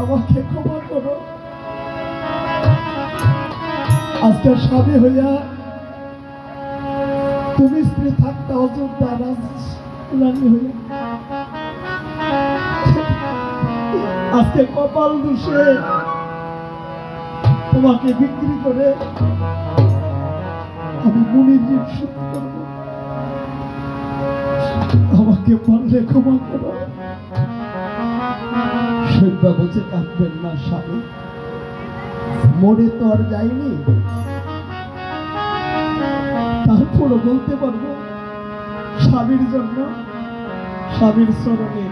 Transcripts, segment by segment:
আমাকে ক্ষমা করো। আজকে স্বামী হইয়া তুমি স্ত্রী থাকতে অযোধ্যা রানী হইয়া। আজকে কপাল দোষে তোমাকে বিক্রি করে আমি মনির জীব শোধ করব। আমাকে পারলে ক্ষমা করো। সৈবা বলছে, কাঁদবেন না স্বামী। মরে তো আর যায়নি। তারপরও বলতে পারব, স্বামীর জন্য, স্বামীর স্মরণে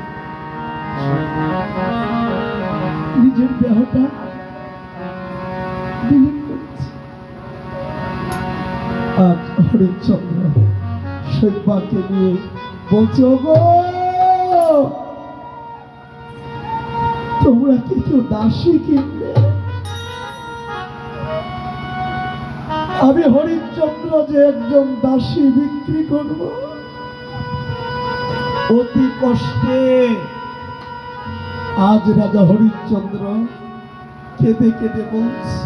নিজের দেহটা বিলীন আজ হরিচন্দ্র সৈবাকে নিয়ে বলছে তোমরা কি কেউ দাসী কিনবে? আমি হরিচন্দ্র যে একজন দাসী বিক্রি করব, অতি কষ্টে আজ রাজা হরিচন্দ্র কেঁদে কেঁদে বলছে,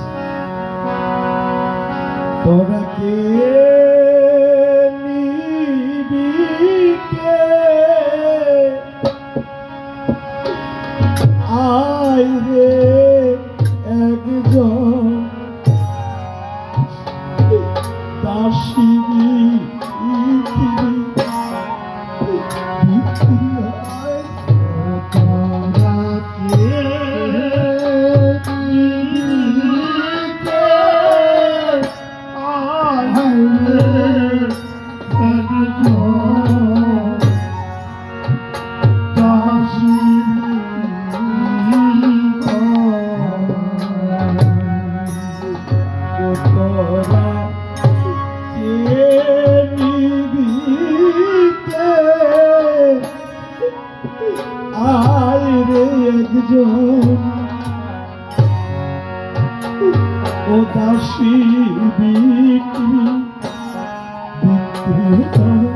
তোরা কে? আয় রে একজন ও দাসী বিক্রি বিক্রি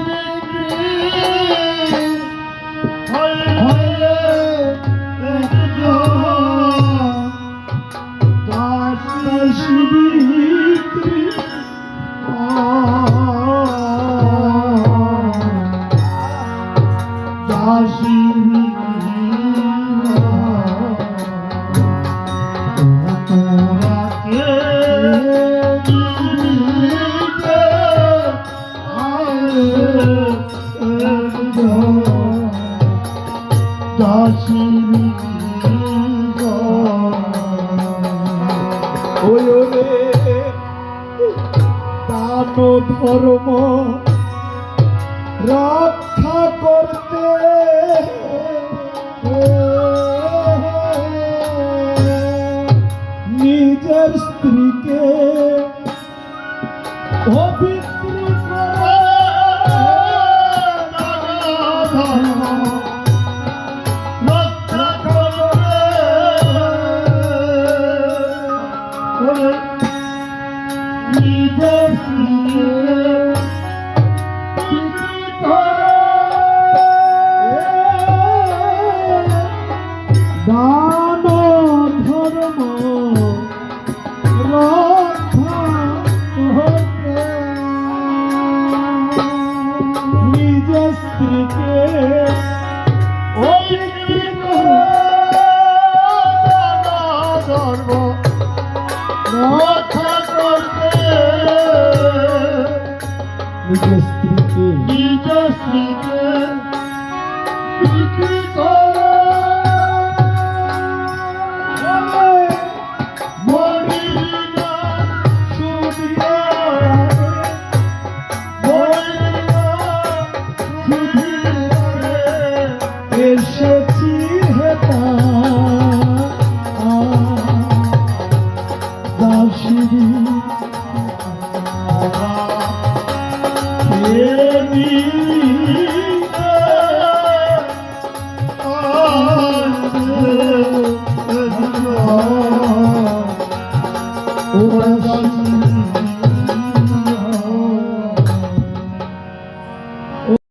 ধর্ম রক্ষা করতে নিজের স্ত্রীকে অবিক্রি স্ত্রীকে নিজ স্ত্রীকে বিক্রি করে এসেছি হেতা দাসিনী Baby